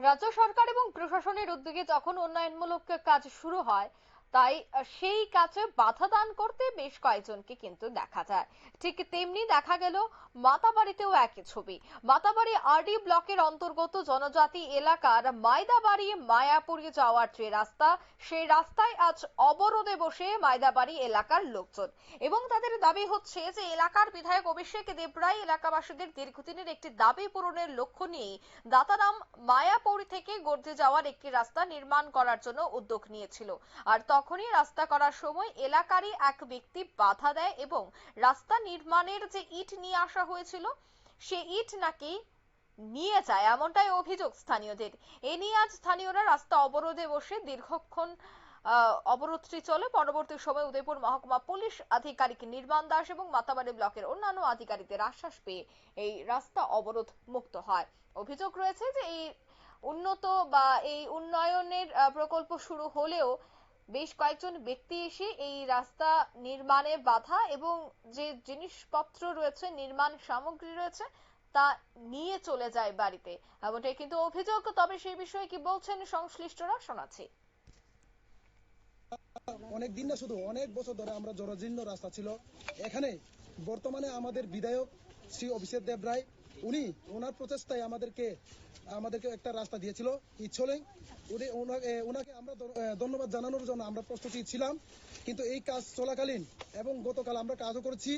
রাজ্য সরকার এবং প্রশাসনের উদ্যোগে যখন উন্নয়নমূলক কাজ শুরু হয় তাই সেই কাজে বাধা দান করতে বেশ কয়েকজনকে কিন্তু দেখা যায়। ঠিক তেমনি দেখা গেল মাতাবাড়িতেও একই ছবি। মাতাবাড়ি আরডি ব্লকের অন্তর্গত জনজাতি এলাকার মাইদাবাড়ি মায়াপুরে যাওয়ার যে রাস্তা, সেই রাস্তায় আজ অবরোধে বসে মাইদাবাড়ি এলাকার লোকজন। এবং তাদের দাবি হচ্ছে যে এলাকার বিধায়ক অভিষেক দেবরায় এলাকাবাসীদের দীর্ঘদিনের একটি দাবি পূরণের লক্ষ্য নিয়ে দাতারাম মায়াপুর থেকে গর্জে যাওয়ার একটি রাস্তা নির্মাণ করার জন্য উদ্যোগ নিয়েছিল। আর তখনই রাস্তা করার সময় এলাকারই এক ব্যক্তি বাধা দেয় এবং রাস্তা নির্মাণের যে ইট নিয়ে আসা হয়েছিল, সে ইট নাকি নিয়ে যায় এমনটাই অভিযোগ স্থানীয়দের। এ নিয়ে আজ স্থানীয়রা রাস্তা অবরোধে বসে দীর্ঘক্ষণ অবরোধটি চলে। পরবর্তী সময় উদয়পুর মহকুমা পুলিশ আধিকারিক নির্মাণ দাস এবং মাতাবাড়ি ব্লকের অন্যান্য আধিকারিকদের আশ্বাস পেয়ে এই রাস্তা অবরোধ মুক্ত হয়। অভিযোগ রয়েছে যে এই উন্নত বা এই উন্নয়নের প্রকল্প শুরু হলেও বেশ কয়েকজন ব্যক্তি এসে এই রাস্তা নির্মাণে বাধা এবং যে জিনিসপত্র রয়েছে, নির্মাণ সামগ্রী রয়েছে, তা নিয়ে চলে যায় বাড়িতে। এমনটাই কিন্তু অভিযোগ, তবে সেই বিষয়ে কি বলছেন সংশ্লিষ্টরা শোনাচ্ছি। অনেক দিন না শুধু, অনেক বছর ধরে আমরা জরাজীর্ণ রাস্তা ছিল। এখানে বর্তমানে আমাদের বিধায়ক শ্রী অভিষেক দেব রায় উনি ওনার প্রচেষ্টায় আমাদেরকে আমাদেরকে একটা রাস্তা দিয়েছিল ইচ্ছলেন উনি ওনাকে আমরা ধন্যবাদ জানানোর জন্য আমরা প্রস্তুতি ছিলাম। কিন্তু এই কাজ চলাকালীন এবং গতকাল আমরা কাজও করেছি।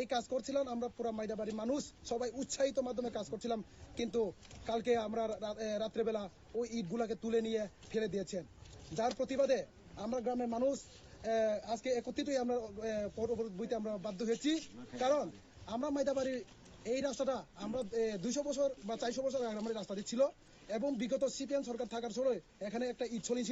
এই কাজ করছিলাম, আমরা পুরো মাইদাবাড়ির মানুষ, সবাই উৎসাহিত মাধ্যমে কাজ করছিলাম। কিন্তু কালকে আমরা রাত্রেবেলা ওই ইটগুলাকে তুলে নিয়ে ফেলে দিয়েছেন। যার প্রতিবাদে আমরা গ্রামের মানুষ আজকে একত্রিত আমরা বইতে আমরা বাধ্য হয়েছি। কারণ আমরা মাইদাবাড়ির এই রাস্তাটা আমরা দুইশো বছর বা চারশো বছর আগে আমাদের রাস্তা ছিল এবং বিগত সিপিএম সরকার থাকার সময় এখানে একটা ঈদ ছলিং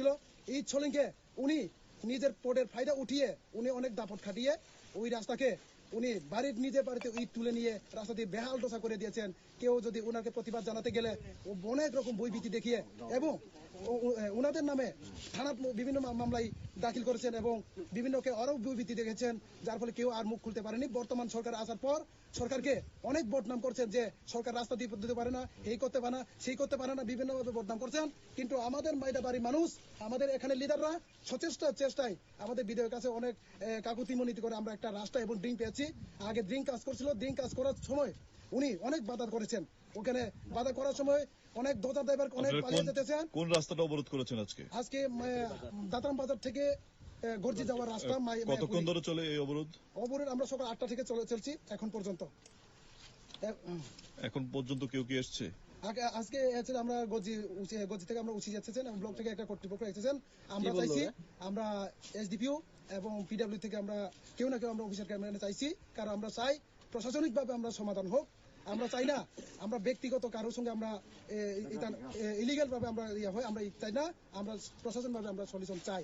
এই ছলিংকে উনি নিজের পোটের ফায়দা উঠিয়ে উনি অনেক দাপট খাটিয়ে ওই রাস্তাকে উনি বাড়ির নিজের বাড়িতে ইট তুলে নিয়ে রাস্তা দিয়ে বেহাল দশা করে দিয়েছেন। কেউ যদি ওনাকে প্রতিবাদ জানাতে গেলে ও অনেক রকম বইভীতি দেখিয়ে এবং ওনাদের নামে থানার বিভিন্ন মামলায় দাখিল করেছেন এবং বিভিন্নকে আরও বইভীতি দেখেছেন যার ফলে কেউ আর মুখ খুলতে পারেনি। বর্তমান সরকার আসার পর সরকারকে অনেক বদনাম করছেন যে সরকার রাস্তা দিয়ে দিতে পারে না এই করতে পারে না সেই করতে পারে না বিভিন্নভাবে বদনাম করছেন। কিন্তু আমাদের মাইদা বাড়ির মানুষ আমাদের এখানে লিডাররা সচেষ্ট চেষ্টায় আমাদের বিধায়কের কাছে অনেক এ, কাকুতি করে আমরা একটা রাস্তা এবং ড্রিঙ্ক পেয়েছি। আগে ড্রিঙ্ক কাজ করছিল ড্রিঙ্ক কাজ করার সময় উনি অনেক বাধা করেছেন। ওখানে বাধা করার সময় অনেক দোতা ড্রাইভার অনেক পালিয়ে যেতেছেন। কোন রাস্তাটা অবরোধ করেছেন আজকে? আজকে দাতাম বাজার থেকে গর্জি যাওয়ার রাস্তা কতক্ষণ ধরে চলে এই অবরোধ? অবরোধ আমরা সকাল আটটা থেকে চলে চলছি এখন পর্যন্ত। এখন পর্যন্ত কেউ কি এসছে? আজকে এসেছেন আমরা গজি উচি- গজি থেকে আমরা যাচ্ছেন ব্লক থেকে একটা কর্তৃপক্ষ এসেছেন। আমরা চাইছি আমরা এসডিপিও এবং পিডব্লিউ থেকে আমরা কেউ না কেউ আমরা অফিসার ক্যামেরা চাইছি কারণ আমরা চাই প্রশাসনিক ভাবে আমরা সমাধান হোক। আমরা চাই না আমরা ব্যক্তিগত কারোর সঙ্গে আমরা ইলিগাল ভাবে আমরা ইয়ে হয় আমরা চাই না আমরা প্রশাসন ভাবে আমরা সলিউশন চাই।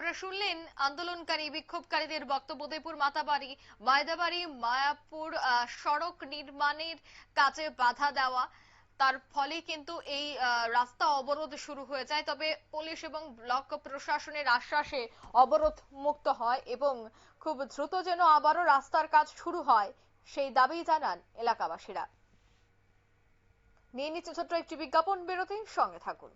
আপনারা শুনলেন আন্দোলনকারী বিক্ষোভকারীদের বক্তব্য উদয়পুর মাতাবাড়ি, মায়দাবাড়ি, মায়াপুর সড়ক নির্মাণের কাজে বাধা দেওয়া। তার ফলে কিন্তু এই রাস্তা অবরোধ শুরু হয়ে যায়। তবে পুলিশ এবং ব্লক প্রশাসনের আশ্বাসে অবরোধ মুক্ত হয় এবং খুব দ্রুত যেন আবারও রাস্তার কাজ শুরু হয়, সেই দাবি জানান এলাকাবাসীরা। নিয়ে নিচ্ছে ছোট্ট একটি বিজ্ঞাপন বিরতি সঙ্গে থাকুন।